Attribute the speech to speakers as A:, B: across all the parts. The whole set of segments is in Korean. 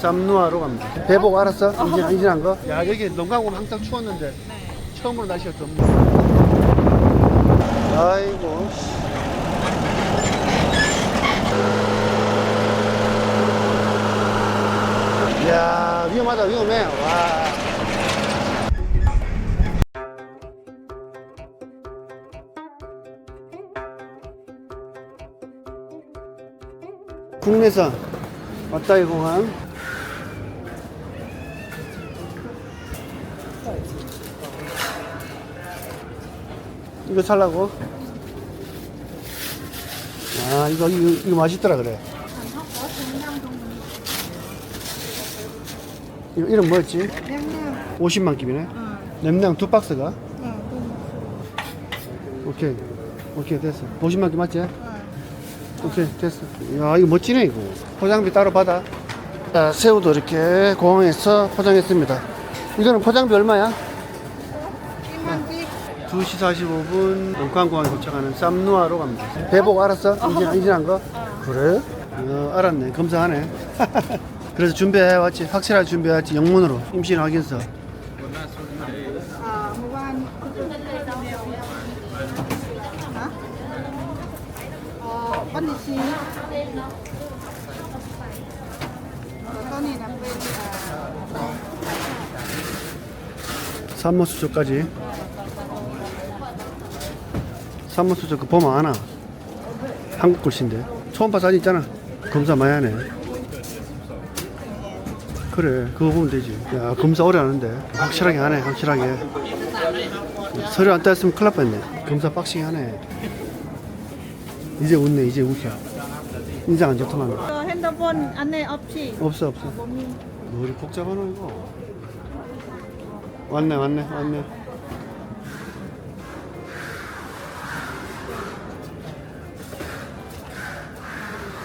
A: 쌈누아로 갑니다. 배복 알았어? 인진, 인진한 거? 야, 여기 오면 항상 추웠는데 처음으로 날씨가 덥네. 아이고. 야 위험하다, 위험해. 와. 국내선 왔다 이 공항 이거 살라고? 아 이거 이거, 이거 맛있더라 그래 이거 이름 뭐였지?
B: 냄새.
A: 50만 깁이네
B: 응.
A: 냄냥 두 박스가
B: 응.
A: 오케이 오케이 됐어 50만 깁 맞지?
B: 응.
A: 오케이 됐어 야 이거 멋지네 이거 포장비 따로 받아 자 새우도 이렇게 공항에서 포장했습니다 이거는 포장비 얼마야?
B: 이만기.
A: 2시 45분 원광공항에 도착하는 쌈누아로 갑니다. 배복 알았어? 인진, 인진한 거? 그래? 어, 알았네. 검사하네. 그래서 준비해왔지. 확실하게 준비해왔지. 영문으로 임신 확인서.
B: 아, con này là bên à,
A: 산모수저까지 산모수저 그 보면 아나? 한국 글씨인데. 초음파 사진 있잖아. 검사 많이 하네. 그래 그거 보면 되지. 야 검사 오래 하는데. 확실하게 하네 확실하게. 서류 안 따였으면 큰일 날 뻔했네. 검사 빡시게 하네. 이제 웃네 이제 웃겨. 인상 안 좋더만.
B: 저 핸드폰 안에 없지?
A: 없어 없어.
B: 몸이.
A: 머리 복잡하노 이거. 왔네 왔네 왔네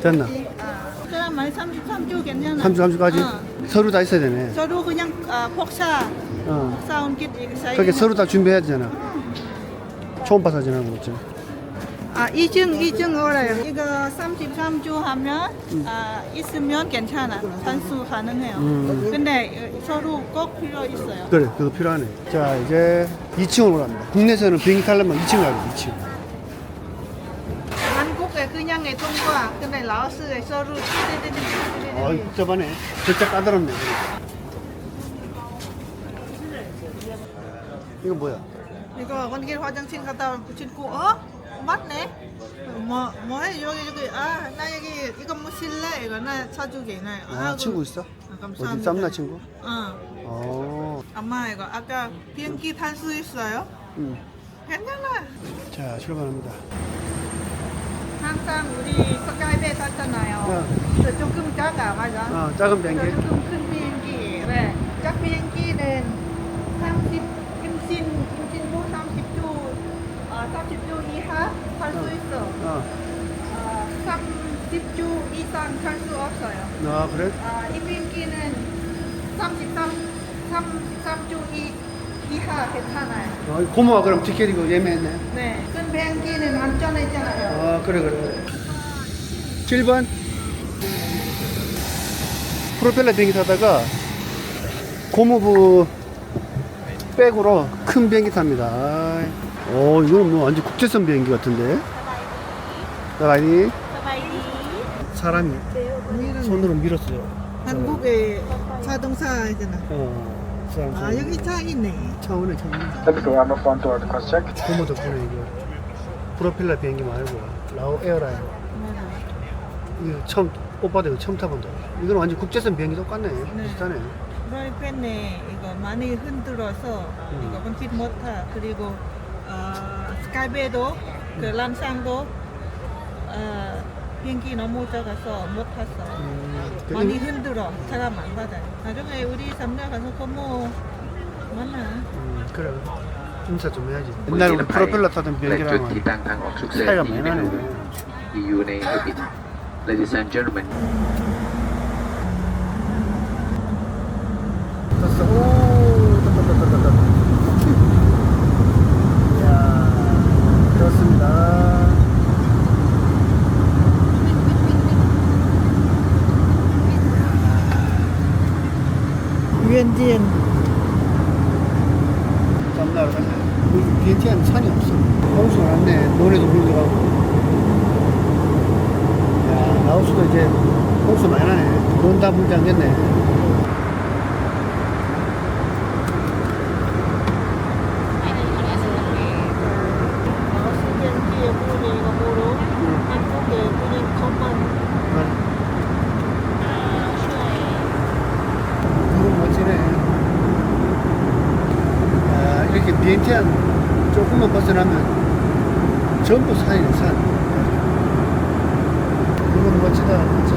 A: 됐나?
B: 아, 그럼 말 33주 괜찮아.
A: 3주 3주까지
B: 어.
A: 서류 다 있어야 되네
B: 저도 그냥 아, 폭사
A: 어.
B: 폭사 사이.
A: 그렇게 서류 다 준비해야 되잖아 초음파 사진하고 그렇죠
B: 아 이증 이증 오래요. 이거 33주 하면 아 있으면 괜찮아. 산수 가능해요.
A: 음.
B: 근데 어, 서류 꼭 필요 있어요.
A: 그래 그거 필요하네 자 이제 2층으로 갑니다 국내에서는 비행기 타려면 2층 가야 돼 2층
B: 한국에 그냥 애 통과. 근데 라오스에 서류
A: 아 복잡하네 진짜 까다롭네 이거 뭐야
B: 이거 건길 화장실 갔다 온 친구 어? 맞네? 뭐 뭐 해 여기 여기 아 나 여기 이거 뭐 실래 이거 나 사주게 나
A: 아
B: 하고.
A: 친구 있어?
B: 아,
A: 어디
B: 감사합니다.
A: 쌈나 친구?
B: 어.
A: 어
B: 엄마 이거 아까 비행기 탈 수 있어요?
A: 응.
B: 괜찮아.
A: 자 출발합니다
B: 항상 우리 스카이베이 탔잖아요.
A: 어.
B: 저 조금 작아 맞아.
A: 어 작은
B: 저
A: 비행기
B: 조금 큰 비행기. 네. 작 비행기는 30 임신 임신부 30주 아 30주 이하 탈수
A: 어.
B: 있어.
A: 어.
B: 아 30주 이상 탈수 없어요.
A: 아 그래?
B: 아, 이 비행기는 33 33주 이, 이하 괜찮아요.
A: 어, 고모가 그럼 티켓 이거 예매했네
B: 네. 큰 비행기는 안전했잖아요.
A: 아 그래 그래 7번 프로펠러 비행기 타다가 고무부 백으로 큰 비행기 탑니다 아이. 어 이거는 뭐 완전 국제선 비행기 같은데. 나라니 사람이 손으로 밀었어요.
B: 한국의 자동차잖아.
A: 어 사람
B: 아
A: 손.
B: 여기 차 있네.
A: 차원에 차원에.
C: Typical Amber Front door to cross check.
A: 고모 덕분에 이거. 프로펠러 비행기 말고. 라오 에어라인. 이거 처음 오빠도 이거 처음 타본다. 이건 완전 국제선 비행기 똑같네. 비슷하네.
B: 프라이팬에 이거 많이 흔들어서 이거 번짓 못하. 그리고 아, 스카이베도 그 람상도 어, 비행기 너무 작아서 못 탔어.
A: 음, 그래.
B: 많이 힘들어 사람 안 받아요. 나중에 우리 삼려 가서 건모 만나.
A: 음, 그래. 인사 좀 해야지.
D: 음,
A: 옛날에 우리
D: 음,
A: 프로펠러 음, 타던 비행기랑 은 차이가 많이 나네.
D: Ladies and gentlemen,
B: 유엔지엔
A: 짬나러 가자. 여기 비엔티아는 산이 없어. 홍수가 났네. 노래도 불러가고. 야, 라오스도 이제 홍수 많이 나네. 돈다 불지 않겠네.
B: 비엔지에 분위기가 뭐로 한국에 분위기 정말
A: 이건 멋지네. 아, 이렇게 비엔티안 조금만 벗어나면 전부 산이네, 산. 이건 멋지다, 멋져.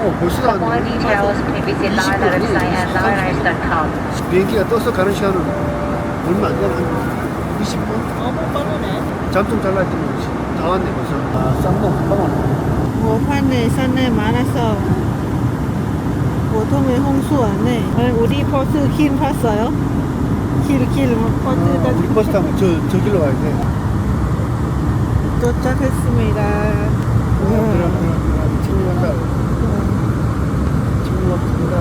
A: 어, 벌써 다
E: larnice.com.
A: 비행기가 떠서 가는 시간은 얼마 안 되나? 한 20분?
B: 너무 빠르네.
A: 잠좀 잘라 했더니 다 왔네, 벌써. 아, 쌍봉 금방 왔네.
B: 모판에 산에 많아서 보통의 홍수 안에 우리 버스 길 봤어요? 길, 길 버스
A: 어, 우리 버스 타면 저, 저 길로 가야 돼.
B: 도착했습니다.
A: 어, 그럼, 그럼, 그럼. 친구 간다. 친구 왔습니다.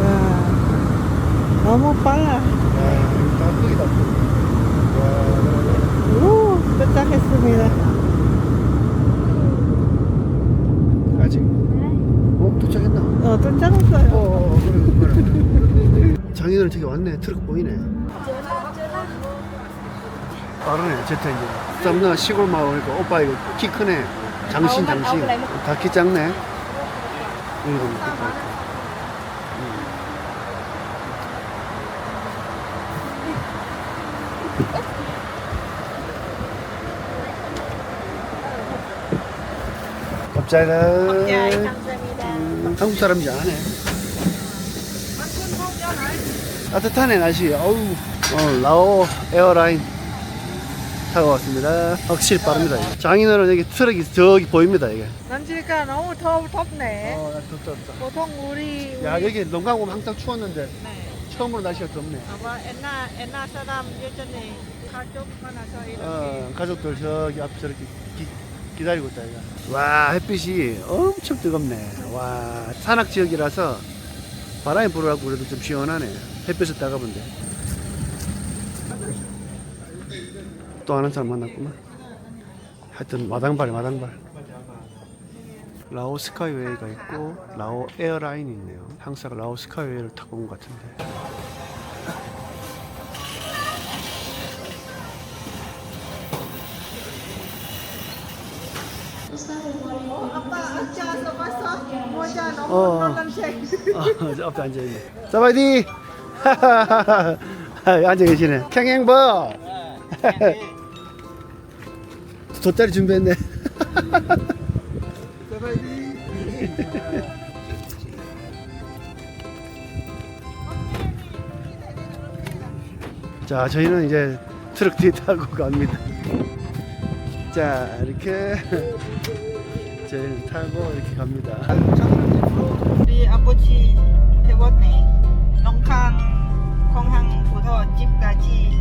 B: 와, 너무 빨라.
A: 야, 이거 다 크기다. 와,
B: 오, 도착했습니다.
A: 아직. 어, 도착했나?
B: 어, 도착했어요.
A: 어, 어, 그래, 그래. 장인어른 저기 왔네. 트럭 보이네. 빠르네, 제타 이제. 쌈나 시골 마을이니까 오빠 이거 키 크네. 장신, 장신. 다 키 작네. 이거 봅니다. 갑자기 음, 한국 사람이지 않네. 따뜻하네 날씨. 어우, 어, 라오 에어라인 타고 왔습니다. 확실히 빠릅니다. 이게. 장인어른 여기 트럭이 저기 보입니다 이게.
B: 날씨가 너무 더 덥네.
A: 어, 덥다 덥다.
B: 보통 우리
A: 야
B: 우리-
A: 여기 농강 오면 항상 추웠는데
B: 네.
A: 처음으로 날씨가 덥네.
B: 아마 옛날 옛날 사람 예전에 가족 많아서 이렇게
A: 어, 가족들 저기 앞에 저렇게 기, 기다리고 있다 이거. 와 햇빛이 엄청 뜨겁네. 와 산악 지역이라서 바람이 불어갖고 그래도 좀 시원하네. 햇빛을 따가본데. 또 아는 사람 만났구만. 하여튼 마당발 마당발. 라오 스카이웨이가 있고 라오 에어라인이 있네요. 항상 라오 스카이웨이를 타고 온 것 같은데.
B: 어.
A: 어, 저 앞에 앉아있네. 사바이디! 앉아 계시네. 캥행버! 돗자리 준비했네. 자, 저희는 이제 트럭 뒤에 타고 갑니다. 자, 이렇게 저희는 타고 이렇게 갑니다.
B: 우리 아버지 집까지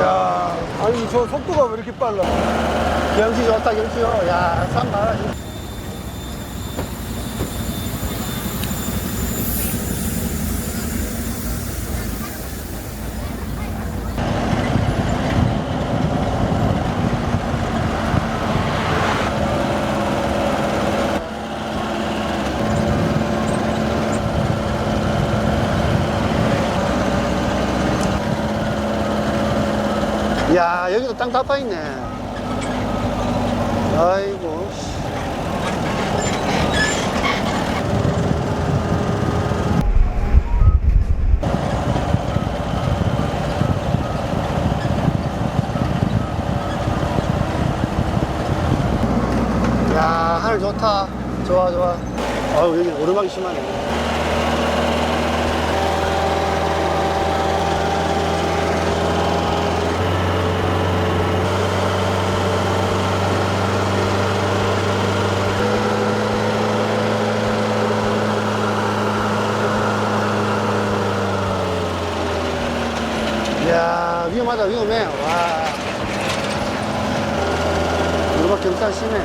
B: 야 아니 저
A: 속도가 왜 이렇게 빨라? 경치 좋다 경치요. 야 산만. 야, 여기도 땅 다 파있네. 아이고. 씨. 야, 하늘 좋다. 좋아, 좋아. 아유, 여기 오르막이 심하네. 이야, 위험하다, 위험해. 와. 오르막 경사 심해.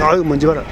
A: 아유 먼지 봐라